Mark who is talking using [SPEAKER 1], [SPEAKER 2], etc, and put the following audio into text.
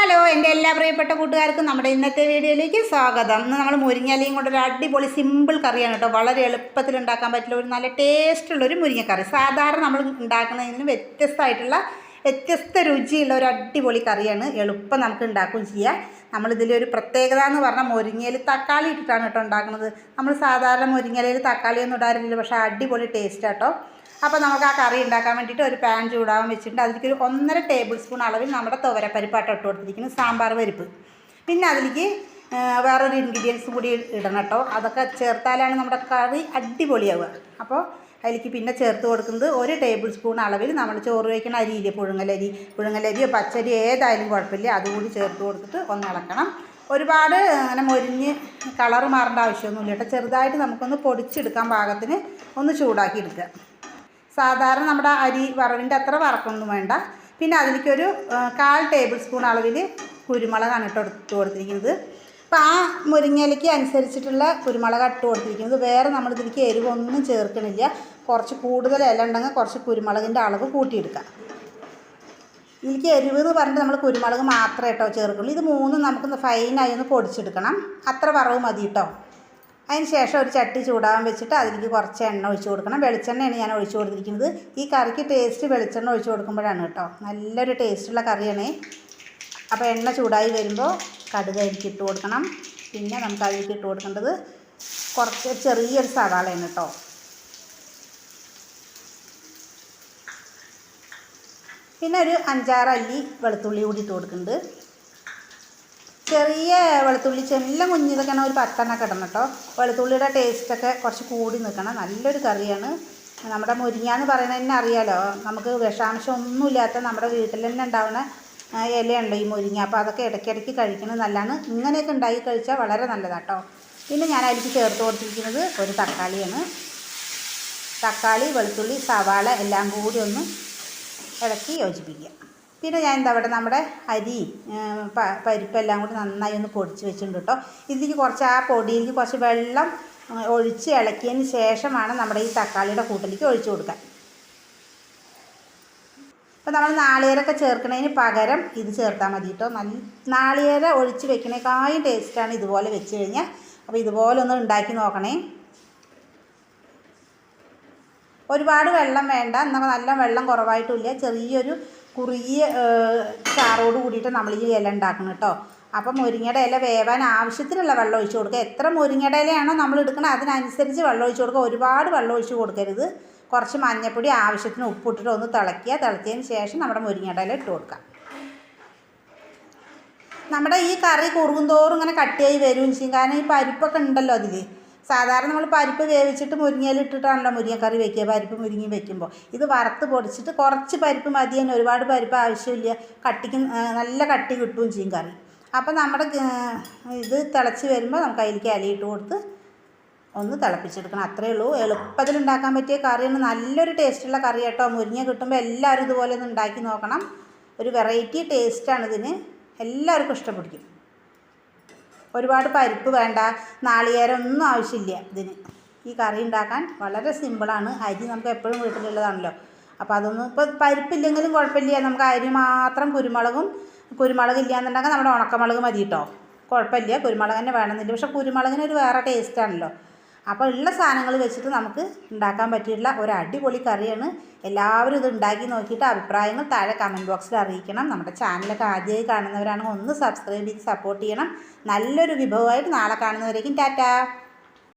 [SPEAKER 1] Hello എന്റെ എല്ലാ പ്രിയപ്പെട്ട കൂട്ടുകാർക്കും നമ്മുടെ ഇന്നത്തെ വീഡിയോയിലേക്ക് സ്വാഗതം. ഇന്ന് നമ്മൾ മുരിങ്ങലയും കൊണ്ട് ഒരു അടിപൊളി സിമ്പിൾ കറിയാണ് കേട്ടോ. വളരെ എളുപ്പത്തിൽ ഉണ്ടാക്കാൻ പറ്റില്ല ഒരു നല്ല ടേസ്റ്റുള്ള ഒരു മുരിങ്ങക്കറി. സാധാരണ നമ്മൾ ഉണ്ടാക്കുന്നതിൽ നിന്ന് വ്യത്യസ്തമായിട്ടുള്ള വ്യത്യസ്ത രുചിയുള്ള ഒരു അടിപൊളി കറിയാണ് എളുപ്പം നമുക്ക് ഉണ്ടാക്കുകയും ചെയ്യാം. നമ്മളിതിലൊരു പ്രത്യേകത എന്ന് പറഞ്ഞാൽ മുരിങ്ങയിൽ തക്കാളി ഇട്ടിട്ടാണ് കേട്ടോ ഉണ്ടാക്കുന്നത്. നമ്മൾ സാധാരണ മുരിങ്ങയിലയിൽ തക്കാളിയൊന്നും ഇടാറില്ല പക്ഷേ അടിപൊളി ടേസ്റ്റ് കേട്ടോ. അപ്പോൾ നമുക്ക് ആ കറി ഉണ്ടാക്കാൻ വേണ്ടിയിട്ട് ഒരു പാൻ ചൂടാവാൻ വെച്ചിട്ടുണ്ട്. അതിലേക്ക് ഒരു ഒന്നര ടേബിൾ സ്പൂൺ അളവിൽ നമ്മുടെ തുവരപ്പരിപ്പായിട്ട് ഇട്ട് കൊടുത്തിരിക്കുന്നത് സാമ്പാർ പരിപ്പ്. പിന്നെ അതിലേക്ക് വേറൊരു ഇൻഗ്രീഡിയൻസ് കൂടി ഇടണം കേട്ടോ. അതൊക്കെ ചേർത്താലാണ് നമ്മുടെ കറി അടിപൊളിയാവുക. അപ്പോൾ അതിലേക്ക് പിന്നെ ചേർത്ത് കൊടുക്കുന്നത് ഒരു ടേബിൾ സ്പൂൺ അളവിൽ നമ്മൾ ചോറ് വയ്ക്കുന്ന അരിയില്ലേ പുഴുങ്ങലരി. പുഴുങ്ങലരിയോ പച്ചരി ഏതായാലും കുഴപ്പമില്ല. അതുകൂടി ചേർത്ത് കൊടുത്തിട്ട് ഒന്ന് ഇളക്കണം. ഒരുപാട് അങ്ങനെ മൊരിഞ്ഞ് കളർ മാറേണ്ട ആവശ്യമൊന്നുമില്ല കേട്ടോ. ചെറുതായിട്ട് നമുക്കൊന്ന് പൊടിച്ചെടുക്കാൻ പാകത്തിന് ഒന്ന് ചൂടാക്കി എടുക്കുക. സാധാരണ നമ്മുടെ അരി വറവിന്റെ അത്ര വറക്കൊന്നും വേണ്ട. പിന്നെ അതിലേക്കൊരു കാൽ ടേബിൾ സ്പൂൺ അളവിൽ കുരുമുളകാണ് ഇട്ട് എടുത്ത് കൊടുത്തിരിക്കുന്നത്. അപ്പോൾ ആ മുരിങ്ങയിലേക്ക് അനുസരിച്ചിട്ടുള്ള കുരുമുളക് ഇട്ട് കൊടുത്തിരിക്കുന്നത്. വേറെ നമ്മൾ ഇതിലേക്ക് എരിവൊന്നും ചേർക്കണില്ല. കുറച്ച് കൂടുതൽ ഇല ഉണ്ടെങ്കിൽ കുറച്ച് കുരുമുളകിന്റെ അളവ് കൂട്ടിയെടുക്കാം. ഇതിലേക്ക് എരിവ് എന്ന് പറഞ്ഞിട്ട് നമ്മൾ കുരുമുളക് മാത്രമേ കേട്ടോ ചേർക്കുള്ളൂ. ഇത് മൂന്നും നമുക്കൊന്ന് ഫൈനായി ഒന്ന് പൊടിച്ചെടുക്കണം. അത്ര വറവ് മതി കേട്ടോ. അതിന് ശേഷം ഒരു ചട്ടി ചൂടാവാൻ വെച്ചിട്ട് അതിലേക്ക് കുറച്ച് എണ്ണ ഒഴിച്ച് കൊടുക്കണം. വെളിച്ചെണ്ണയാണ് ഞാൻ ഒഴിച്ച് കൊടുത്തിരിക്കുന്നത്. ഈ കറിക്ക് ടേസ്റ്റ് വെളിച്ചെണ്ണ ഒഴിച്ച് കൊടുക്കുമ്പോഴാണ് കേട്ടോ. നല്ലൊരു ടേസ്റ്റുള്ള കറിയാണ്. അപ്പോൾ എണ്ണ ചൂടായി വരുമ്പോൾ കടുക് അതിലേക്ക് ഇട്ട് കൊടുക്കണം. പിന്നെ നമുക്ക് അതിലേക്ക് ഇട്ട് കൊടുക്കേണ്ടത് കുറച്ച് ചെറിയൊരു സവാളയാണ് കേട്ടോ. പിന്നെ ഒരു അഞ്ചാറ് അല്ലി വെളുത്തുള്ളി കൂടി ഇട്ട് കൊടുക്കുന്നുണ്ട്. ചെറിയ വെളുത്തുള്ളി ചെല്ലാം കുഞ്ഞിതൊക്കെയാണ് ഒരു പത്തെണ്ണൊക്കെ ഇടണം കേട്ടോ. വെളുത്തുള്ളിയുടെ ടേസ്റ്റൊക്കെ കുറച്ച് കൂടി നിൽക്കണം. നല്ലൊരു കറിയാണ്. നമ്മുടെ മുരിങ്ങ എന്ന് പറയുന്നത് തന്നെ അറിയാലോ. നമുക്ക് വിഷാംശം ഒന്നുമില്ലാത്ത നമ്മുടെ വീട്ടിൽ തന്നെ ഉണ്ടാവുന്ന ഇലയുണ്ട് ഈ മുരിങ്ങ. അപ്പോൾ അതൊക്കെ ഇടയ്ക്കിടയ്ക്ക് കഴിക്കുന്നത് നല്ലതാണ്. ഇങ്ങനെയൊക്കെ ഉണ്ടാക്കി കഴിച്ചാൽ വളരെ നല്ലതാണ് കേട്ടോ. പിന്നെ ഞാൻ അതിലേക്ക് ചേർത്ത് കൊടുത്തിരിക്കുന്നത് ഒരു തക്കാളിയാണ്. തക്കാളി വെളുത്തുള്ളി സവാള എല്ലാം കൂടി ഒന്ന് ഇളക്കി യോജിപ്പിക്കുക. പിന്നെ ഞാൻ എന്താ പറയുക നമ്മുടെ അരി പരിപ്പെല്ലാം കൂടി നന്നായി ഒന്ന് പൊടിച്ച് വെച്ചിട്ടുണ്ട് കേട്ടോ. ഇതിലേക്ക് കുറച്ച് ആ പൊടിയിലേക്ക് കുറച്ച് വെള്ളം ഒഴിച്ച് ഇളക്കിയതിന് ശേഷമാണ് നമ്മുടെ ഈ തക്കാളിയുടെ കൂട്ടിലേക്ക് ഒഴിച്ചു കൊടുക്കാൻ അപ്പോൾ നമ്മൾ നാളികേരമൊക്കെ ചേർക്കുന്നതിന് പകരം ഇത് ചേർത്താൽ മതി കേട്ടോ. നല്ല നാളികേര ഒഴിച്ച് വെക്കണേക്കാളും ടേസ്റ്റാണ് ഇതുപോലെ വെച്ച് കഴിഞ്ഞാൽ. അപ്പോൾ ഇതുപോലെ ഒന്ന് ഉണ്ടാക്കി നോക്കണേ. ഒരുപാട് വെള്ളം വേണ്ട. എന്നാൽ നല്ല വെള്ളം കുറവായിട്ടുമില്ല ചെറിയൊരു കുറുകിയ ചാറോട് കൂടിയിട്ട് നമ്മൾ ഈ ഇല ഉണ്ടാക്കണം കേട്ടോ. അപ്പം മുരിങ്ങയുടെ ഇല വേവാൻ ആവശ്യത്തിനുള്ള വെള്ളം ഒഴിച്ച് കൊടുക്കുക. എത്ര മുരിങ്ങയുടെ ഇലയാണോ നമ്മൾ എടുക്കുന്നത് അതിനനുസരിച്ച് വെള്ളം ഒഴിച്ച് കൊടുക്കുക. ഒരുപാട് വെള്ളം ഒഴിച്ച് കൊടുക്കരുത്. കുറച്ച് മഞ്ഞപ്പൊടി ആവശ്യത്തിന് ഉപ്പിട്ടിട്ട് ഒന്ന് തിളക്കുക തിളച്ചതിന് ശേഷം നമ്മുടെ മുരിങ്ങയുടെ ഇല ഇട്ട് കൊടുക്കാം നമ്മുടെ ഈ കറി കുറുകും തോറും ഇങ്ങനെ കട്ടിയായി വരും ചെയ്യും കാരണം ഈ പരിപ്പൊക്കെ ഉണ്ടല്ലോ അതിൽ സാധാരണ നമ്മൾ പരിപ്പ് വേവിച്ചിട്ട് മുരിങ്ങയിൽ ഇട്ടിട്ടാണല്ലോ മുരിങ്ങക്കറി വെക്കുക. പരിപ്പ് മുരിങ്ങി വെക്കുമ്പോൾ. ഇത് വറുത്ത് പൊടിച്ചിട്ട് കുറച്ച് പരിപ്പ് മതി തന്നെ. ഒരുപാട് പരിപ്പ് ആവശ്യമില്ല. കട്ടിക്ക് നല്ല കട്ടി കിട്ടുകയും ചെയ്യും കറി. അപ്പോൾ നമ്മുടെ ഇത് തിളച്ച് വരുമ്പോൾ നമുക്ക് അതിലേക്ക് ഇലയിട്ട് കൊടുത്ത് ഒന്ന് തിളപ്പിച്ചെടുക്കണം. അത്രയേ ഉള്ളൂ. എളുപ്പത്തിൽ ഉണ്ടാക്കാൻ പറ്റിയ കറിയാണ്. നല്ലൊരു ടേസ്റ്റുള്ള കറി കേട്ടോ. മുരിങ്ങ കിട്ടുമ്പോൾ എല്ലാവരും ഇതുപോലെ ഒന്ന് ഉണ്ടാക്കി നോക്കണം. ഒരു വെറൈറ്റി ടേസ്റ്റാണ് ഇതിന്. എല്ലാവർക്കും ഇഷ്ടപ്പെടും. ഒരുപാട് പരിപ്പ് വേണ്ട നാളികേരം ഒന്നും ആവശ്യമില്ല ഇതിന്. ഈ കറി ഉണ്ടാക്കാൻ വളരെ സിമ്പിളാണ് അരി നമുക്ക് എപ്പോഴും വീട്ടിലുള്ളതാണല്ലോ. അപ്പോൾ അതൊന്നും ഇപ്പോൾ പരിപ്പില്ലെങ്കിലും കുഴപ്പമില്ല. നമുക്ക് അരി മാത്രം കുരുമുളകും കുരുമുളക് ഇല്ലയെന്നുണ്ടെങ്കിൽ നമ്മുടെ ഉണക്കമുളക് മതി കേട്ടോ കുഴപ്പമില്ല. കുരുമുളക് തന്നെ വേണമെന്നില്ല. പക്ഷേ കുരുമുളകിന് ഒരു വേറെ ടേസ്റ്റാണല്ലോ അപ്പോൾ ഉള്ള സാധനങ്ങൾ വെച്ചിട്ട് നമുക്ക് ഉണ്ടാക്കാൻ പറ്റിയിട്ടുള്ള ഒരു അടിപൊളി കറിയാണ്. എല്ലാവരും ഇത് ഉണ്ടാക്കി നോക്കിയിട്ട് അഭിപ്രായങ്ങൾ താഴെ കമന്റ് ബോക്സിൽ അറിയിക്കണം. നമ്മുടെ ചാനലൊക്കെ ആദ്യമായി കാണുന്നവരാണെങ്കിൽ ഒന്ന് സബ്സ്ക്രൈബ് ചെയ്ത് സപ്പോർട്ട് ചെയ്യണം. നല്ലൊരു വിഭവമായിട്ട് നാളെ കാണുന്നവരേക്കും ടാറ്റാ.